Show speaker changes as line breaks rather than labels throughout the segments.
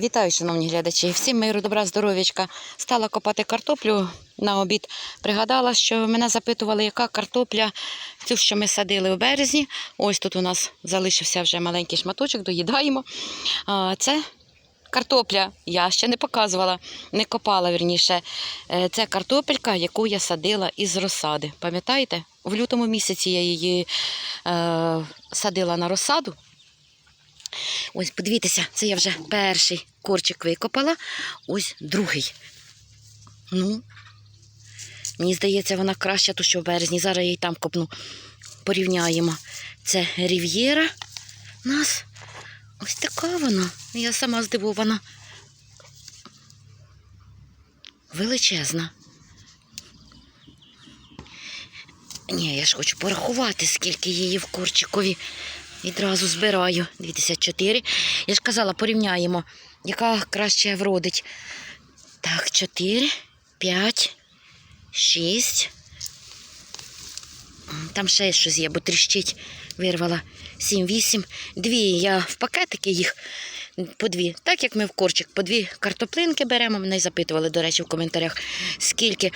Вітаю, шановні глядачі. Всім миру, добра, здоров'ячка. Стала копати картоплю на обід. Пригадала, що мене запитували, яка картопля, цю, що ми садили у березні. Ось тут у нас залишився вже маленький шматочок, доїдаємо. А, Це картопля. Я ще не показувала, не копала вірніше. Е, Це картопелька, яку я садила із розсади. Пам'ятаєте? В лютому місяці я її е, садила на розсаду. Ось, подивіться, це я вже перший корчик викопала, ось другий. Ну, мені здається, вона краща, то що в березні. Зараз я її там копну. Порівняємо. Це рів'єра у нас. Ось така вона. Я сама здивована. Величезна. Ні, я ж хочу порахувати, скільки її в корчикові. Відразу збираю. Дивіться, 4. Я ж казала, порівняємо, яка краще вродить. Так, 4, 5, 6. Там ще щось є, бо тріщить. Вирвала 7, 8. Дві я в пакетики їх по дві. Так як ми в корчик, по дві картоплинки беремо. Мене запитували, до речі, в коментарях, скільки.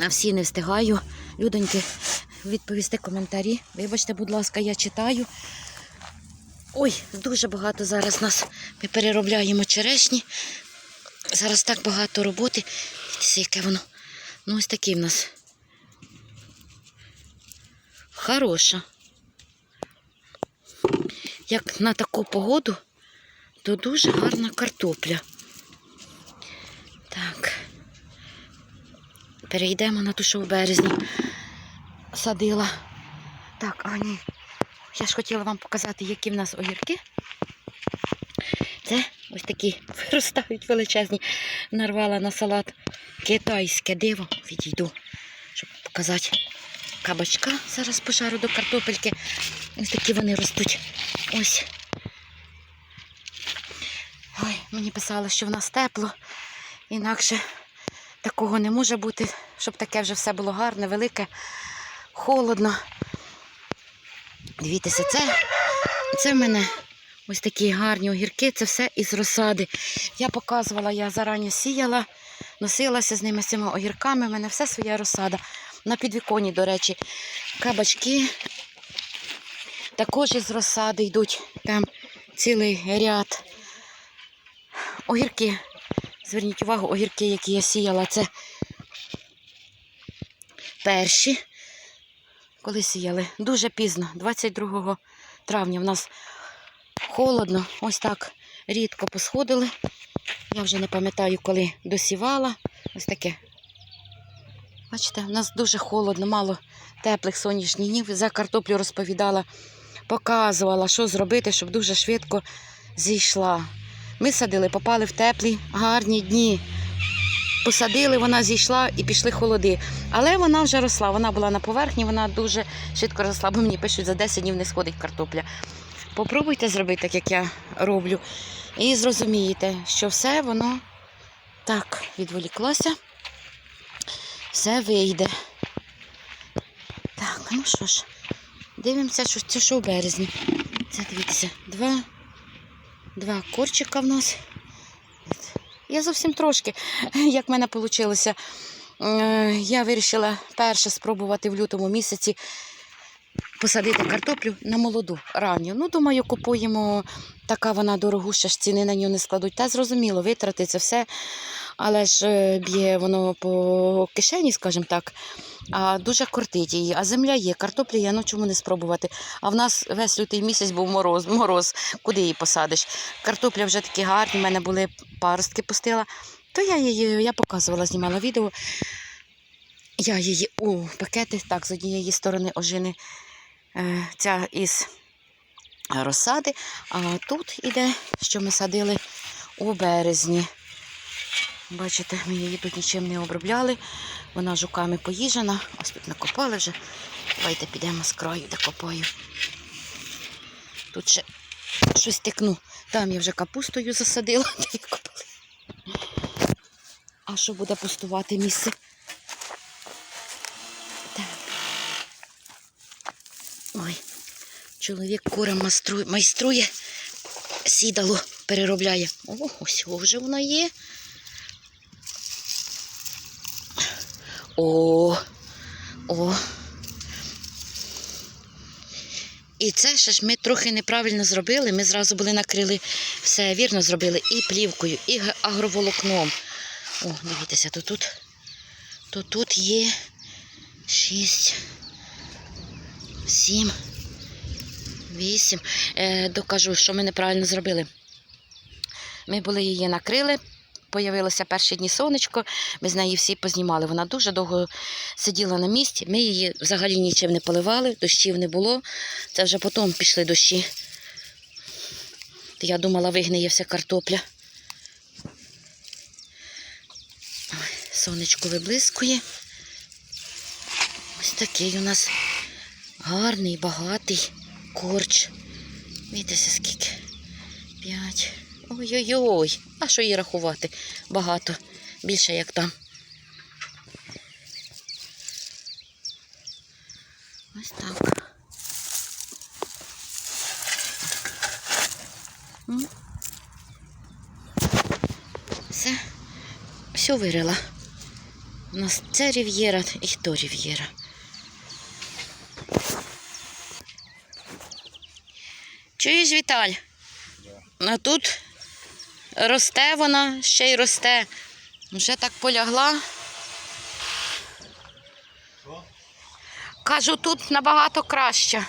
На всі не встигаю. Людоньки, відповісти коментарі. Вибачте, будь ласка, я читаю. Ой, дуже багато зараз нас. Ми переробляємо черешні. Зараз так багато роботи. Дивіться, яке воно. Ну, ось такий в нас. Хороша. Як на таку погоду, то дуже гарна картопля. Так. Перейдемо на ту, що в березні садила. Так, а ні. Я ж хотіла вам показати, які в нас огірки. Це ось такі виростають величезні. Нарвала на салат китайське диво. Відійду, щоб показати кабачка. Зараз пожару до картопельки. Ось такі вони ростуть. Ось. Ой, мені писали, що в нас тепло. Інакше такого не може бути, щоб таке вже все було гарне, велике, холодно. Дивіться, це, це в мене ось такі гарні огірки, це все із розсади. Я показувала, я зарані сіяла, носилася з ними з цими огірками. У мене все своя розсада. На підвіконі, до речі, кабачки також із розсади йдуть. Там цілий ряд. Огірки. Зверніть увагу, огірки, які я сіяла, це перші. Коли сіяли? Дуже пізно, 22 травня. В нас холодно, ось так рідко посходили. Я вже не пам'ятаю, коли досівала. Ось таке. Бачите, в нас дуже холодно, мало теплих сонячних днів. За картоплю розповідала, показувала, що зробити, щоб дуже швидко зійшла. Ми садили, попали в теплі, гарні дні. Посадили, вона зійшла і пішли холоди. Але вона вже росла, вона була на поверхні, вона дуже швидко росла, бо мені пишуть, за 10 днів не сходить картопля. Попробуйте зробити так, як я роблю. І зрозумієте, що все воно так відволіклося, все вийде. Так, ну що ж, дивимося, що це що в березні. Це дивіться, два. Два корчика в нас. Я зовсім трошки, як в мене вийшло. Я вирішила перше спробувати в лютому місяці посадити картоплю на молоду ранню. Ну, думаю, купуємо, така вона дорогуща, ж ціни на нього не складуть. Та зрозуміло, витратиться все, але ж е, б'є воно по кишені, скажімо так. А дуже кортить її. А земля є, картопля є, ну чому не спробувати? А в нас весь лютий місяць був мороз, мороз. Куди її посадиш? Картопля вже такі гарні, в мене були паростки пустила. То я її я показувала, знімала відео. Я її у пакети, так, з однієї сторони ожини е, ця із розсади, а тут іде, що ми садили у березні. Бачите, ми її тут нічим не обробляли. Вона жуками поїжена. Ось тут накопали вже. Давайте підемо з краю, де копаю. Тут ще щось тикну. Там я вже капустою засадила. А що буде пустувати місце? Ой, чоловік курам майструє, майструє сідало переробляє. О, ось вже вона є. О, о. І це ще ж ми трохи неправильно зробили. Ми зразу були накрили все вірно зробили і плівкою, і агроволокном. О, дивіться, то тут, то тут є шість, сім, вісім. Е, докажу, що ми неправильно зробили. Ми були її накрили. Появилося перші дні сонечко, ми з неї всі познімали. Вона дуже довго сиділа на місці. Ми її взагалі нічим не поливали, дощів не було. Це вже потім пішли дощі. Я думала, вигниє вся картопля. Сонечко виблискує. Ось такий у нас гарний, багатий корч. Бачите, скільки? П'ять. Ой-ой-ой. А що її рахувати? Багато. Більше як там. Ось так. Все. Все вирила. У нас це рів'єра і то рів'єра. Чуєш, Віталь? А тут росте вона, ще й росте. Вже так полягла. Кажу, тут набагато краще.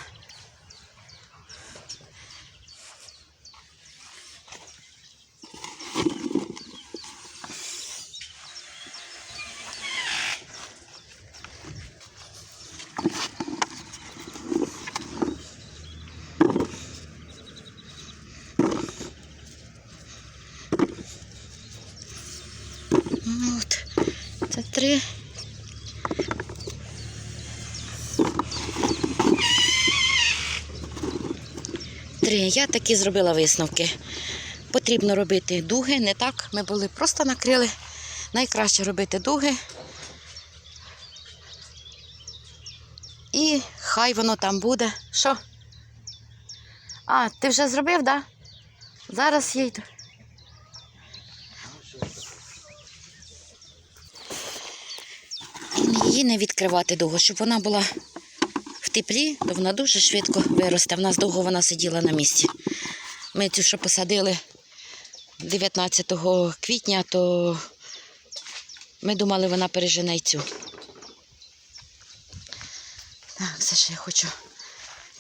Три. Три. Я такі зробила висновки. Потрібно робити дуги, не так. Ми були просто накрили. Найкраще робити дуги. І хай воно там буде. Що? А, ти вже зробив, так? Да? Зараз я йду. Її не відкривати довго, щоб вона була в теплі, то вона дуже швидко виросте. В нас довго вона сиділа на місці. Ми цю, що посадили 19 квітня, то ми думали, вона пережене цю. Так, все ще я хочу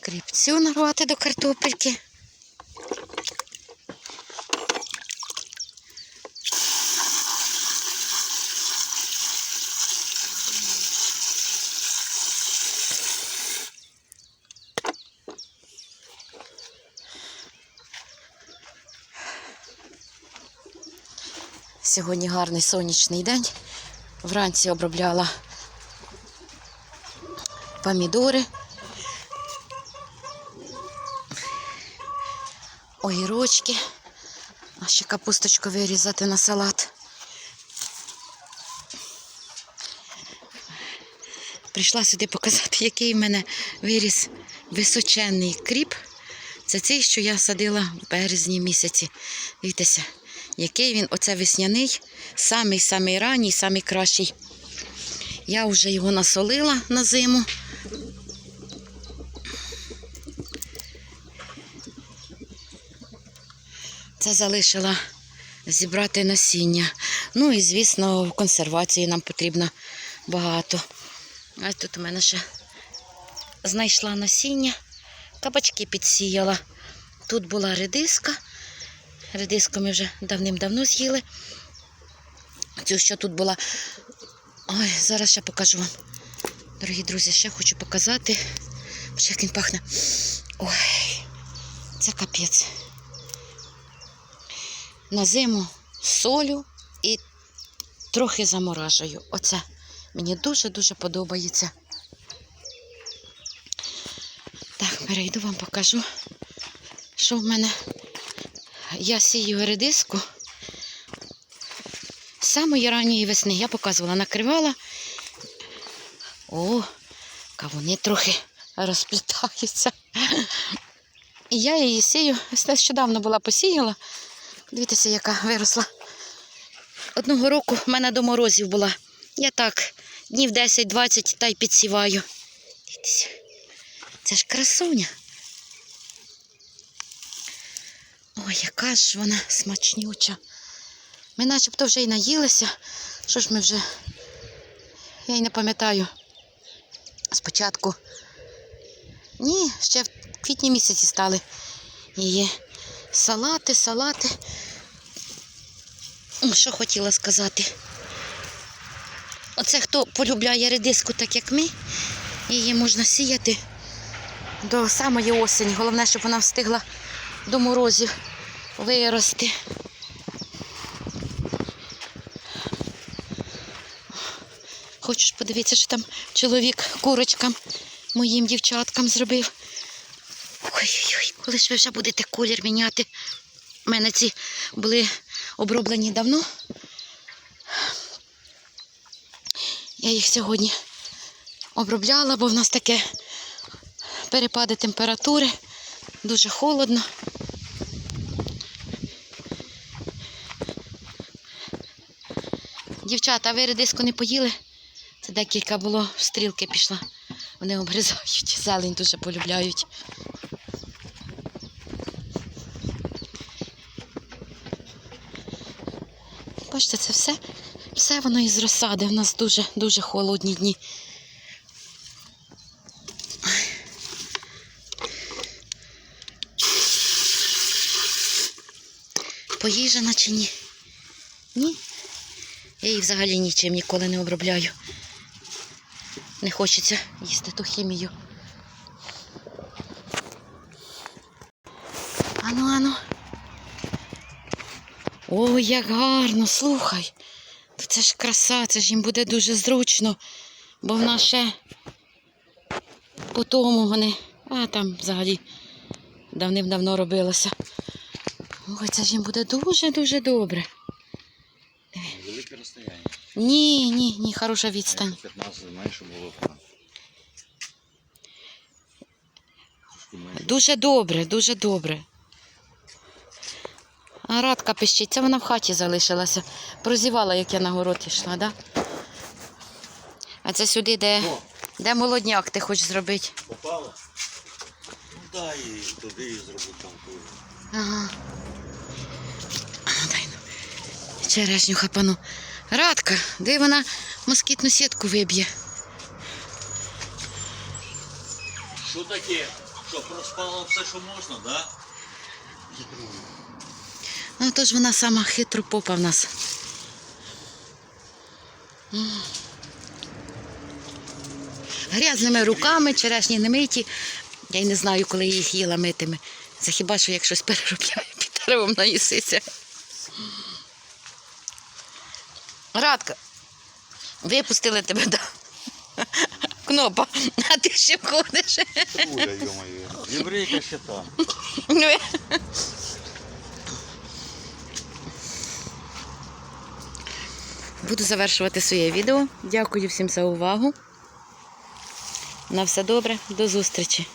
кріпцю нарвати до картопельки. Сьогодні гарний сонячний день. Вранці обробляла помідори, огірочки, а ще капусточку вирізати на салат. Прийшла сюди показати, який в мене виріс височенний кріп. Це цей, що я садила в березні місяці. Дивіться, який він, оце весняний, самий-самий ранній, самий кращий. Я вже його насолила на зиму. Це залишила зібрати насіння. Ну і, звісно, в консервації нам потрібно багато. А тут у мене ще знайшла насіння, кабачки підсіяла. Тут була редиска. Редиску ми вже давним-давно з'їли. Цю, що тут була. Ой, зараз ще покажу вам. Дорогі друзі, ще хочу показати. Боже, як він пахне. Ой, це капець. На зиму солю і трохи заморажую. Оце мені дуже-дуже подобається. Так, перейду вам покажу, що в мене. Я сію редиску з самої ранньої весни. Я показувала, накривала. О, кавуни трохи розплітаються. І я її сію. Ось нещодавно була посіяла. Дивіться, яка виросла. Одного року в мене до морозів була. Я так, днів 10-20 та й підсіваю. Дивіться. Це ж красуня. Ой, яка ж вона смачнюча. Ми начебто вже й наїлися. Що ж ми вже? Я й не пам'ятаю. Спочатку. Ні, ще в квітні місяці стали її салати, салати. Що хотіла сказати? Оце хто полюбляє редиску так, як ми, її можна сіяти до самої осені. Головне, щоб вона встигла до морозів вирости. Хочеш подивитися, що там чоловік курочкам, моїм дівчаткам зробив. Ой-ой-ой, коли ж ви вже будете колір міняти? У мене ці були оброблені давно. Я їх сьогодні обробляла, бо в нас таке перепади температури, дуже холодно. Дівчата, ви редиску не поїли? Це декілька було, стрілки пішла. Вони обрізають, зелень дуже полюбляють. Бачите, це все, все воно із розсади. У нас дуже, дуже холодні дні. Поїжена чи ні? Ні. Я її взагалі нічим ніколи не обробляю. Не хочеться їсти ту хімію. Ану, ану. Ой, як гарно, слухай. Це ж краса, це ж їм буде дуже зручно, бо в нас ще по тому вони, а там взагалі давним-давно робилося. Ой, це ж їм буде дуже-дуже добре. Ні, ні, ні, хороша відстань.
15 менше було.
Дуже добре, дуже добре. А радка пищить, це вона в хаті залишилася. Прозівала, як я на город йшла, да? А це сюди, де,
О,
де молодняк ти хочеш зробити.
попало? Ну дай туди і зроблю там.
Ага. Дай ну. Черешню хапану. Радка, де вона москітну сітку виб'є?
Що таке? Що проспало все, що можна, да?
Ну, то ж вона сама хитро попа в нас. Грязними руками, черешні не миті. Я й не знаю, коли їх їла митими. Це хіба що як щось переробляю, під деревом наїсися. Радка, випустили тебе, да. Кнопа, а ти ще ходиш.
Куля, йо-моє. Єврейка ще там.
Буду завершувати своє відео. Дякую всім за увагу. На все добре, до зустрічі.